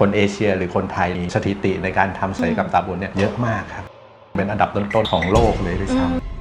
คนเอเชียหรือคนไทยมีสถิติในการทำศัลยกรรมตาบนเนี่ยเยอะมากครับ เป็นอันดับต้นๆของโลกเลยด้วยซ้ำ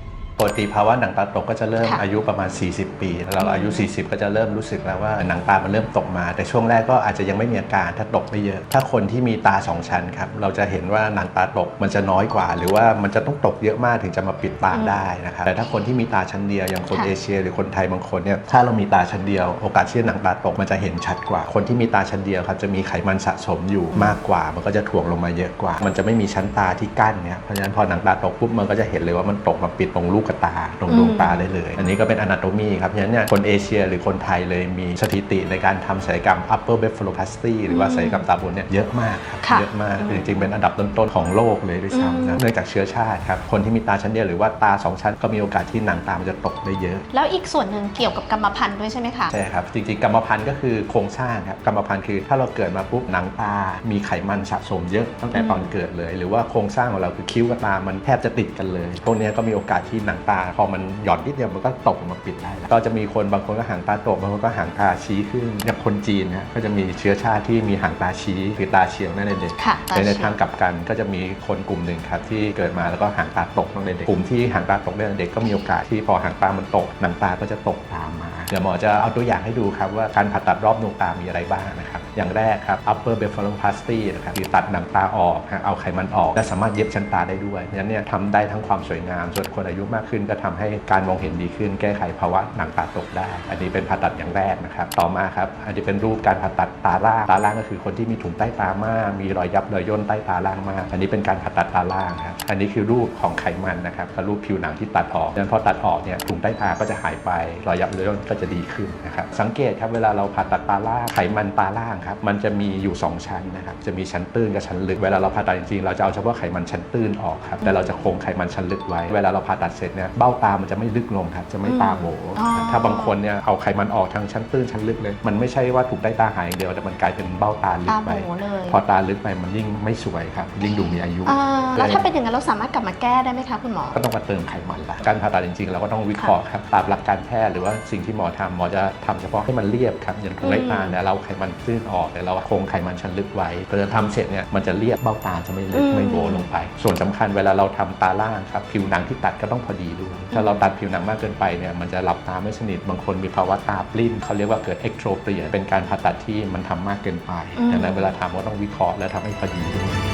กติภาวะหนังตาตกก็จะเริ่มค่ะอายุประมาณ 40 ปี แล้วเราอายุ 40 ก็จะเริ่มรู้สึกแล้วว่าหนังตามันเริ่มตกมา แต่ช่วงแรกก็อาจจะยังไม่มีอาการถ้าตกไม่เยอะ ถ้าคนที่มีตาสองชั้นครับเราจะเห็นว่าหนังตาตกมันจะน้อยกว่า หรือว่ามันจะต้องตกเยอะมากถึงจะมาปิดตาได้นะครับแต่ถ้าคนที่มีตาชั้นเดียวอย่างคนค่ะเอเชีย หรือคนไทยบางคนเนี่ยถ้าเรามีตาชั้นเดียว โอกาสที่หนังตาตกมันจะเห็นชัดกว่า คนที่มีตาชั้นเดียวครับจะมีไขมันสะสมอยู่มากกว่า มันก็จะถ่วงลงมาเยอะกว่า มันจะไม่มีชั้นตาที่กั้นเนี่ยเพราะฉะนั้นพอหนังตาตกปุ๊บมันก็จะเห็นเลยว่ามันตกมาปิดตรงลูกตาตรงดวงตาได้เลย อันนี้ก็เป็นอนาโตมีครับเพราะฉะนั้นเนี่ยคนเอเชียหรือคนไทยเลยมีสถิติในการทำศัลยกรรม upper blepharoplasty หรือว่าศัลยกรรมตาบนเนี่ยเยอะมากครับค่ะเยอะมากจริงๆเป็นอันดับต้นๆของโลกเลยด้วยซ้ำนะเนื่องจากเชื้อชาติครับคนที่มีตาชั้นเดียวหรือว่าตาสองชั้นก็มีโอกาสที่หนังตามันจะตกได้เยอะ แล้วอีกส่วนหนึ่งเกี่ยวกับกรรมพันธุ์ด้วยใช่ไหมคะใช่ครับจริงๆกรรมพันธุ์ก็คือโครงสร้างครับกรรมพันธุ์คือ ถ้าเราเกิดมาปุ๊บหนังตา มีไขมันสะสมเยอะตั้งแต่ตอนเกิดเลย หรือว่าโครงสร้างของเราคือคิ้วกับตามันแทบจะติดกันเลยพวกเนี้ยก็มีโอกาสที่หนังตา พอมันหย่อนนิดเดียวมันก็ตกลงมาปิดได้แล้วก็จะมีคนบางคนก็หางตาตกบางคนก็หางตาชี้ขึ้นอย่างคนจีนนะก็จะมีเชื้อชาติที่มีหางตาชี้คือตาเฉียงนั่นเองเด็กค่ะตาในในเฉียง ทางกลับกันก็จะมีคนกลุ่มหนึ่งครับที่เกิดมาแล้วก็หางตาตกตั้งแต่เด็กกลุ่มที่หางตาตกตั้งแต่เด็กก็มีโอกาสที่พอหางตามันตกหนังตาก็จะตกตามมา เดี๋ยวหมอจะเอาตัวอย่างให้ดูครับว่าการผ่าตัดรอบดวงตามีอะไรบ้างนะครับ อย่างแรกครับ upper blepharoplasty นะครับคือตัดหนังตาออกเอาไขมันออก และสามารถเย็บชั้นตาได้ด้วยนั้นเนี่ยทำได้ทั้งความสวยงาม ส่วนคนอายุมากขึ้นก็ทำให้การมองเห็นดีขึ้น แก้ไขภาวะหนังตาตกได้ อันนี้เป็นผ่าตัดอย่างแรกนะครับ ต่อมาครับ อันนี้เป็นรูปการผ่าตัดตาล่าง ตาล่างก็คือคนที่มีถุงใต้ตามาก มีรอยยับรอยย่นใต้ตาล่างมาก อันนี้เป็นการผ่าตัดตาล่างครับ อันนี้คือรูปของไขมันนะครับกับรูปผิวหนังที่ตัดออกดังนั้นพอตัดออกเนี่ยถุงใต้ตาก็จะหายไป รอยยับรอยย่นก็จะดีขึ้นนะครับ สังเกตครับเวลาเราผ่าตัดตาล่าง ไขมันตาล่างครับมันจะมีอยู่ 2 ชั้นนะครับจะมีชั้นตื้นกับชั้นลึกเวลาเราผ่าตัดจริงๆเราจะเอาเฉพาะไขมันชั้นตื้นออกครับแต่เราจะคงไขมันชั้นลึกไว้ เวลาเราผ่าตัดเสร็จเนี่ยเบ้าตามันจะไม่ลึกลงครับจะไม่ตาโหวอ๋อถ้าบางคนเนี่ยเอาไขมันออกทางชั้นตื้นชั้นลึกเลย มันไม่ใช่ว่าถูกใต้ตาหายอย่างเดียวแต่มันกลายเป็นเบ้าตาลึตากโหไปเลยพอตาลึกไปมันยิ่งไม่สวยครับยิ่งดูมีอายุอ่าแล้วถ้าเป็นอย่างนั้นเราสามารถกลับมาแก้ได้ไหมคะคุณหมอก็ต้องมาเติมไขมันละการผ่าตัดจริงๆ เราก็ต้องวิเคราะห์ครับตามหลักการแพทย์หรือว่าสิ่งที่หมอทำหมอจะทำเฉพาะให้มันเรียบครับอย่างตรงใต้ตาเนี่ยเราไขมันตื้นออก แต่เราคงไขมันชั้นลึกไว้พอจะทำเสร็จเนี่ยมันจะเรียบเบ้าตาจะไม่ลึกอืมไม่โบลงไป ส่วนสำคัญเวลาเราทำตาล่างครับผิวหนังที่ตัดก็ต้องพอดีด้วยถ้าเราตัดผิวหนังมากเกินไปเนี่ยมันจะหลับตาไม่สนิทบางคนมีภาวะตาปลิ้นเขาเรียกว่าเกิดเอ็กโทรเปียเป็นการผ่าตัดที่มันทำมากเกินไปดังนั้นเวลาทำก็ต้องวิเคราะห์และทำให้พอดีด้วย